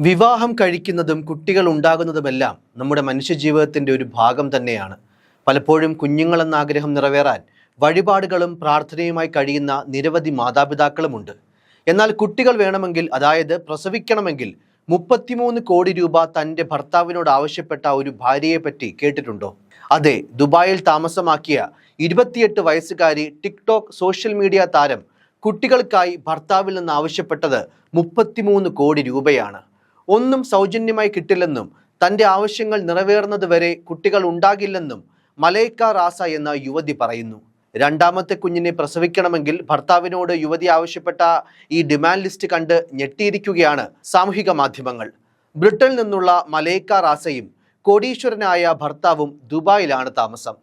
വിവാഹം കഴിക്കുന്നതും കുട്ടികൾ ഉണ്ടാകുന്നതുമെല്ലാം നമ്മുടെ മനുഷ്യജീവിതത്തിന്റെ ഒരു ഭാഗം തന്നെയാണ്. പലപ്പോഴും കുഞ്ഞുങ്ങളെന്ന ആഗ്രഹം നിറവേറാൻ വഴിപാടുകളും പ്രാർത്ഥനയുമായി കഴിയുന്ന നിരവധി മാതാപിതാക്കളുമുണ്ട്. എന്നാൽ കുട്ടികൾ വേണമെങ്കിൽ അതായത് പ്രസവിക്കണമെങ്കിൽ മുപ്പത്തിമൂന്ന് കോടി രൂപ തന്റെ ഭർത്താവിനോട് ആവശ്യപ്പെട്ട ഒരു ഭാര്യയെപ്പറ്റി കേട്ടിട്ടുണ്ടോ? അതെ ദുബായിൽ താമസമാക്കിയ ഇരുപത്തിയെട്ട് വയസ്സുകാരി ടിക്ടോക്ക് സോഷ്യൽ മീഡിയ താരം കുട്ടികൾക്കായി ഭർത്താവിൽ നിന്ന് ആവശ്യപ്പെട്ടത് മുപ്പത്തിമൂന്ന് കോടി രൂപയാണ്. ഒന്നും സൗജന്യമായി കിട്ടില്ലെന്നും തന്റെ ആവശ്യങ്ങൾ നിറവേറുന്നതുവരെ കുട്ടികൾ ഉണ്ടാകില്ലെന്നും മലൈക്ക റാസ എന്ന യുവതി പറയുന്നു. രണ്ടാമത്തെ കുഞ്ഞിനെ പ്രസവിക്കണമെങ്കിൽ ഭർത്താവിനോട് യുവതി ആവശ്യപ്പെട്ട ഈ ഡിമാൻഡ് ലിസ്റ്റ് കണ്ട് ഞെട്ടിയിരിക്കുകയാണ് സാമൂഹിക മാധ്യമങ്ങൾ. ബ്രിട്ടനിൽ നിന്നുള്ള മലൈക്ക റാസയും കോടീശ്വരനായ ഭർത്താവും ദുബായിലാണ് താമസം.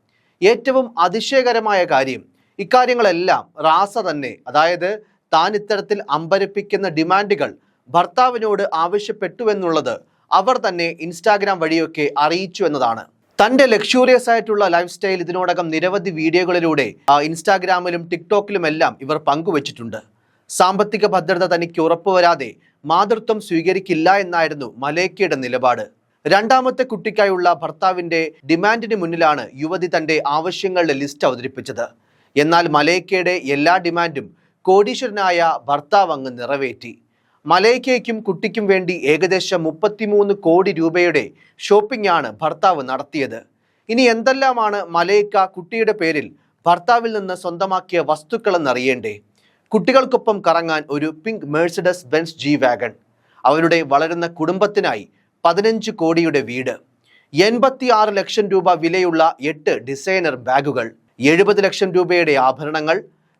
ഏറ്റവും അതിശയകരമായ കാര്യം ഇക്കാര്യങ്ങളെല്ലാം റാസ തന്നെ അതായത് താൻ ഇത്തരത്തിൽ അമ്പരപ്പിക്കുന്ന ഡിമാൻഡുകൾ ഭർത്താവിനോട് ആവശ്യപ്പെട്ടുവെന്നുള്ളത് അവർ തന്നെ ഇൻസ്റ്റാഗ്രാം വഴിയൊക്കെ അറിയിച്ചു എന്നതാണ്. തന്റെ ലക്ഷൂറിയസ് ആയിട്ടുള്ള ലൈഫ് സ്റ്റൈൽ ഇതിനോടകം നിരവധി വീഡിയോകളിലൂടെ ഇൻസ്റ്റാഗ്രാമിലും ടിക്ടോക്കിലും എല്ലാം ഇവർ പങ്കുവച്ചിട്ടുണ്ട്. സാമ്പത്തിക ഭദ്രത തനിക്ക് ഉറപ്പുവരാതെ മാതൃത്വം സ്വീകരിക്കില്ല എന്നായിരുന്നു മലേക്കയുടെ നിലപാട്. രണ്ടാമത്തെ കുട്ടിക്കായുള്ള ഭർത്താവിന്റെ ഡിമാൻഡിന് മുന്നിലാണ് യുവതി തന്റെ ആവശ്യങ്ങളുടെ ലിസ്റ്റ് അവതരിപ്പിച്ചത്. എന്നാൽ മലേക്കയുടെ എല്ലാ ഡിമാൻഡും കോടീശ്വരനായ ഭർത്താവ് അങ്ങ് നിറവേറ്റി. മലൈക്കയ്ക്കും കുട്ടിക്കും വേണ്ടി ഏകദേശം മുപ്പത്തിമൂന്ന് കോടി രൂപയുടെ ഷോപ്പിംഗ് ആണ് ഭർത്താവ് നടത്തിയത്. ഇനി എന്തെല്ലാമാണ് മലൈക്ക കുട്ടിയുടെ പേരിൽ ഭർത്താവിൽ നിന്ന് സ്വന്തമാക്കിയ വസ്തുക്കളെന്നറിയേണ്ടേ? കുട്ടികൾക്കൊപ്പം കറങ്ങാൻ ഒരു pink Mercedes Benz G wagon അവരുടെ വളരുന്ന കുടുംബത്തിനായി പതിനഞ്ച് കോടിയുടെ വീട് എൺപത്തി ആറ് ലക്ഷം രൂപ വിലയുള്ള എട്ട് ഡിസൈനർ ബാഗുകൾ എഴുപത് ലക്ഷം രൂപയുടെ ആഭരണങ്ങൾ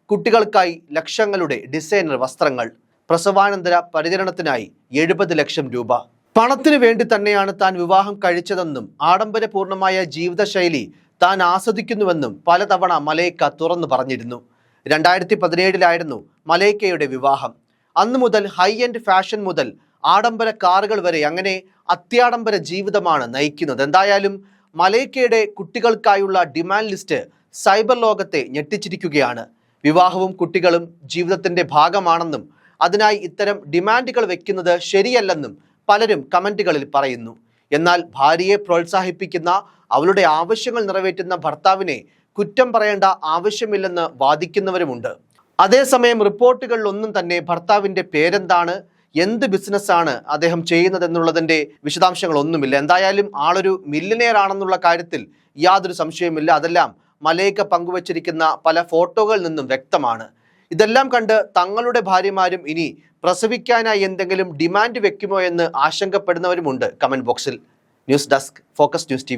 കുട്ടികൾക്കായി ലക്ഷങ്ങളുടെ ഡിസൈനർ വസ്ത്രങ്ങൾ പ്രസവാനന്തര പരിചരണത്തിനായി എഴുപത് ലക്ഷം രൂപ. പണത്തിനു വേണ്ടി തന്നെയാണ് താൻ വിവാഹം കഴിച്ചതെന്നും ആഡംബരപൂർണമായ ജീവിതശൈലി താൻ ആസ്വദിക്കുന്നുവെന്നും പലതവണ മലൈക്ക തുറന്നു പറഞ്ഞിരുന്നു. രണ്ടായിരത്തി പതിനേഴിലായിരുന്നു മലൈക്കയുടെ വിവാഹം. അന്നു മുതൽ ഹൈ എൻഡ് ഫാഷൻ മുതൽ ആഡംബര കാറുകൾ വരെ അങ്ങനെ അത്യാഡംബര ജീവിതമാണ് നയിക്കുന്നത്. എന്തായാലും മലൈക്കയുടെ കുട്ടികൾക്കായുള്ള ഡിമാൻഡ് ലിസ്റ്റ് സൈബർ ലോകത്തെ ഞെട്ടിച്ചിരിക്കുകയാണ്. വിവാഹവും കുട്ടികളും ജീവിതത്തിന്റെ ഭാഗമാണെന്നും അതിനായി ഇത്തരം ഡിമാൻഡുകൾ വെക്കുന്നത് ശരിയല്ലെന്നും പലരും കമന്റുകളിൽ പറയുന്നു. എന്നാൽ ഭാര്യയെ പ്രോത്സാഹിപ്പിക്കുന്ന അവളുടെ ആവശ്യങ്ങൾ നിറവേറ്റുന്ന ഭർത്താവിനെ കുറ്റം പറയേണ്ട ആവശ്യമില്ലെന്ന് വാദിക്കുന്നവരുമുണ്ട്. അതേസമയം റിപ്പോർട്ടുകളിലൊന്നും തന്നെ ഭർത്താവിന്റെ പേരെന്താണ് എന്ത് ബിസിനസ്സാണ് അദ്ദേഹം ചെയ്യുന്നതെന്നുള്ളതിന്റെ വിശദാംശങ്ങളൊന്നുമില്ല. എന്തായാലും ആളൊരു മില്യനെയർ ആണെന്നുള്ള കാര്യത്തിൽ യാതൊരു സംശയവുമില്ല. അതെല്ലാം മലയിക്ക പങ്കുവച്ചിരിക്കുന്ന പല ഫോട്ടോകളിൽ നിന്നും വ്യക്തമാണ്. ഇതെല്ലാം കണ്ട് തങ്ങളുടെ ഭാര്യമാരും ഇനി പ്രസവിക്കാനായി എന്തെങ്കിലും ഡിമാൻഡ് വെക്കുമോ എന്ന് ആശങ്കപ്പെടുന്നവരുമുണ്ട് കമന്റ് ബോക്സിൽ. News desk focus news T